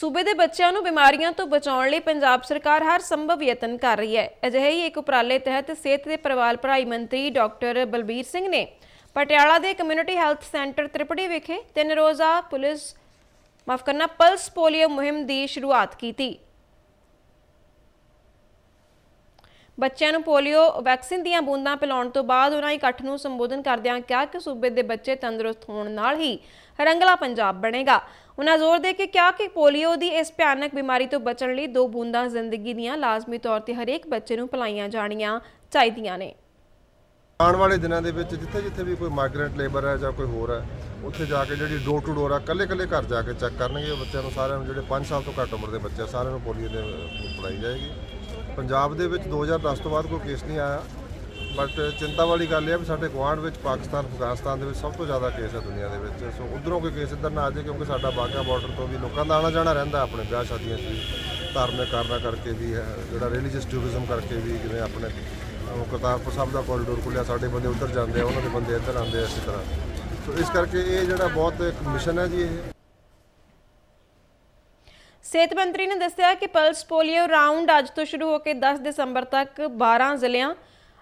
ਸੂਬੇ ਦੇ ਬੱਚਿਆਂ ਨੂੰ ਬਿਮਾਰੀਆਂ ਤੋਂ ਬਚਾਉਣ ਲਈ ਪੰਜਾਬ ਸਰਕਾਰ ਹਰ ਸੰਭਵ ਯਤਨ ਕਰ ਰਹੀ ਹੈ। ਅਜਿਹੇ ਹੀ ਇੱਕ ਉਪਰਾਲੇ ਤਹਿਤ ਸਿਹਤ ਤੇ ਪਰਿਵਾਰ ਭਲਾਈ ਮੰਤਰੀ ਡਾਕਟਰ ਬਲਬੀਰ ਸਿੰਘ ਨੇ ਪਟਿਆਲਾ ਦੇ ਕਮਿਊਨਿਟੀ ਹੈਲਥ ਸੈਂਟਰ ਤ੍ਰਿਪੜੀ ਵਿਖੇ ਤਿੰਨ ਰੋਜ਼ਾ ਪੁਲਿਸ, ਮਾਫ ਕਰਨਾ, ਪਲਸ ਪੋਲੀਓ ਮੁਹਿੰਮ ਦੀ ਸ਼ੁਰੂਆਤ ਕੀਤੀ। ਬੱਚਿਆਂ ਨੂੰ ਪੋਲੀਓ ਵੈਕਸੀਨ ਦੀਆਂ ਬੂੰਦਾਂ ਪਿਲਾਉਣ ਤੋਂ ਬਾਅਦ ਉਹਨਾਂ ਇਕੱਠ ਨੂੰ ਸੰਬੋਧਨ ਕਰਦਿਆਂ ਕਿਹਾ ਕਿ ਸੂਬੇ ਦੇ ਬੱਚੇ ਤੰਦਰੁਸਤ ਹੋਣ ਨਾਲ ਹੀ ਰੰਗਲਾ ਪੰਜਾਬ ਬਣੇਗਾ। ਉਹਨਾਂ ਜ਼ੋਰ ਦੇ ਕੇ ਕਿਹਾ ਕਿ ਪੋਲੀਓ ਦੀ ਇਸ ਭਿਆਨਕ ਬਿਮਾਰੀ ਤੋਂ ਬਚਣ ਲਈ ਦੋ ਬੂੰਦਾਂ ਜ਼ਿੰਦਗੀ ਦੀਆਂ ਲਾਜ਼ਮੀ ਤੌਰ ਤੇ ਹਰੇਕ ਬੱਚੇ ਨੂੰ ਪਿਲਾਈਆਂ ਜਾਣੀਆਂ ਚਾਹੀਦੀਆਂ ਨੇ। ਆਉਣ ਵਾਲੇ ਦਿਨਾਂ ਦੇ ਵਿੱਚ ਜਿੱਥੇ ਜਿੱਥੇ ਵੀ ਕੋਈ ਮਾਈਗ੍ਰੈਂਟ ਲੇਬਰ ਹੈ ਜਾਂ ਕੋਈ ਹੋਰ ਹੈ ਉੱਥੇ ਜਾ ਕੇ ਜਿਹੜੀ ਡੋਰ ਟੂ ਡੋਰ ਆ ਕੱਲੇ ਕੱਲੇ ਘਰ ਜਾ ਕੇ ਚੈੱਕ ਕਰਨਗੇ। ਬੱਚਿਆਂ ਨੂੰ ਸਾਰਿਆਂ ਨੂੰ ਜਿਹੜੇ 5 ਸਾਲ ਤੋਂ ਘੱਟ ਉਮਰ ਦੇ ਬੱਚੇ ਆ, ਸਾਰਿਆਂ ਨੂੰ ਪੋਲੀਓ ਦੇ ਪੜਾਈ ਜਾਏਗੀ। ਪੰਜਾਬ ਦੇ ਵਿੱਚ 2010 ਤੋਂ ਬਾਅਦ ਕੋਈ ਕੇਸ ਨਹੀਂ ਆਇਆ। ਬਟ ਚਿੰਤਾ ਵਾਲੀ ਗੱਲ ਇਹ ਹੈ ਵੀ ਸਾਡੇ ਗੁਆਂਢ ਵਿੱਚ ਪਾਕਿਸਤਾਨ, ਅਫਗਾਨਿਸਤਾਨ ਦੇ ਵਿੱਚ ਸਭ ਤੋਂ ਜ਼ਿਆਦਾ ਕੇਸ ਹੈ ਦੁਨੀਆ ਦੇ ਵਿੱਚ। ਸੋ ਉਧਰੋਂ ਕੋਈ ਕੇਸ ਇੱਧਰ ਨਾ ਆ ਜਾਏ ਕਿਉਂਕਿ ਸਾਡਾ ਬਾਗਾ ਬਾਰਡਰ ਤੋਂ ਵੀ ਲੋਕਾਂ ਦਾ ਆਣਾ ਜਾਣਾ ਰਹਿੰਦਾ ਆਪਣੇ ਵਿਆਹ ਸ਼ਾਦੀਆਂ 'ਚ ਵੀ। ਧਾਰਮਿਕ ਕਾਰਨਾਂ ਕਰਕੇ ਵੀ ਹੈ ਜਿਹੜਾ ਰਿਲੀਜੀਅਸ ਟੂਰਿਜ਼ਮ ਕਰਕੇ ਵੀ ਜਿਵੇਂ ਆਪਣੇ ਕਰਤਾਰਪੁਰ ਸਾਹਿਬ ਦਾ ਕੋਰੀਡੋਰ ਖੁੱਲਿਆ ਸਾਡੇ ਬੰਦੇ ਉੱਧਰ ਜਾਂਦੇ ਆ, ਉਹਨਾਂ ਦੇ ਬੰਦੇ ਇੱਧਰ ਆਉਂਦੇ ਆ ਇਸੇ ਤਰ੍ਹਾਂ। ਸੋ ਇਸ ਕਰਕੇ ਇਹ ਜਿਹੜਾ ਬਹੁਤ ਇੱਕ ਮਿਸ਼ਨ ਹੈ ਜੀ ਇਹ। ਸਿਹਤ ਮੰਤਰੀ ਨੇ ਦੱਸਿਆ ਕਿ ਪਲਸ ਪੋਲੀਓ ਰਾਉਂਡ ਅੱਜ ਤੋਂ ਸ਼ੁਰੂ ਹੋ ਕੇ 10 ਦਸੰਬਰ ਤੱਕ 12 ਜ਼ਿਲ੍ਹਿਆਂ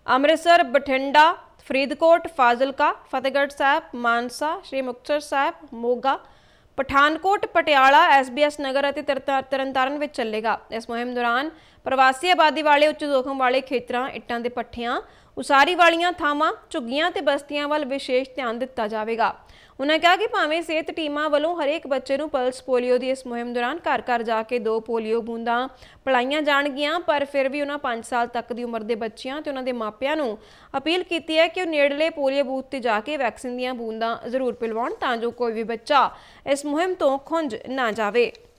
ਅੰਮ੍ਰਿਤਸਰ, ਬਠਿੰਡਾ, ਫਰੀਦਕੋਟ, ਫਾਜ਼ਿਲਕਾ, ਫਤਿਹਗੜ੍ਹ ਸਾਹਿਬ, ਮਾਨਸਾ, ਸ਼੍ਰੀ ਮੁਕਤਸਰ ਸਾਹਿਬ, ਮੋਗਾ, ਪਠਾਨਕੋਟ, ਪਟਿਆਲਾ ਐਸਬੀਐਸ ਨਗਰ ਅਤੇ ਤਰਤਾ- ਤਰਨਤਾਰਨ ਵਿੱਚ ਚੱਲੇਗਾ। ਇਸ ਮੁਹਿੰਮ ਦੌਰਾਨ ਪ੍ਰਵਾਸੀ ਆਬਾਦੀ ਵਾਲੇ, ਉੱਚ ਜੋਖਮ ਵਾਲੇ ਖੇਤਰਾਂ, ਇੱਟਾਂ ਦੇ ਪੱਠਿਆਂ, ਉਸਾਰੀ ਵਾਲੀਆਂ ਥਾਵਾਂ, ਝੁੱਗੀਆਂ ਤੇ ਬਸਤੀਆਂ ਵੱਲ ਵਿਸ਼ੇਸ਼ ਧਿਆਨ ਦਿੱਤਾ ਜਾਵੇਗਾ। ਉਨ੍ਹਾਂ ਕਿਹਾ ਕਿ ਭਾਵੇਂ ਸਿਹਤ ਟੀਮਾਂ ਵੱਲੋਂ ਹਰੇਕ ਬੱਚੇ ਨੂੰ ਪਲਸ ਪੋਲੀਓ ਦੀ ਇਸ ਮੁਹਿੰਮ ਦੌਰਾਨ ਘਰ ਘਰ ਜਾ ਕੇ ਦੋ ਪੋਲੀਓ ਬੂੰਦਾਂ ਪਿਲਾਈਆਂ ਜਾਣਗੀਆਂ, ਪਰ ਫਿਰ ਵੀ ਉਹਨਾਂ 5 ਸਾਲ ਤੱਕ ਦੀ ਉਮਰ ਦੇ ਬੱਚਿਆਂ ਤੇ ਉਹਨਾਂ ਦੇ ਮਾਪਿਆਂ ਨੂੰ ਅਪੀਲ ਕੀਤੀ ਹੈ ਕਿ ਉਹ ਨੇੜਲੇ ਪੋਲੀਓ ਬੂਥ ਤੇ ਜਾ ਕੇ ਵੈਕਸੀਨ ਦੀਆਂ ਬੂੰਦਾਂ ਜ਼ਰੂਰ ਪਿਲਵਾਉਣ ਤਾਂ ਜੋ ਕੋਈ ਵੀ ਬੱਚਾ ਇਸ ਮੁਹਿੰਮ ਤੋਂ ਖੁੰਝ ਨਾ ਜਾਵੇ।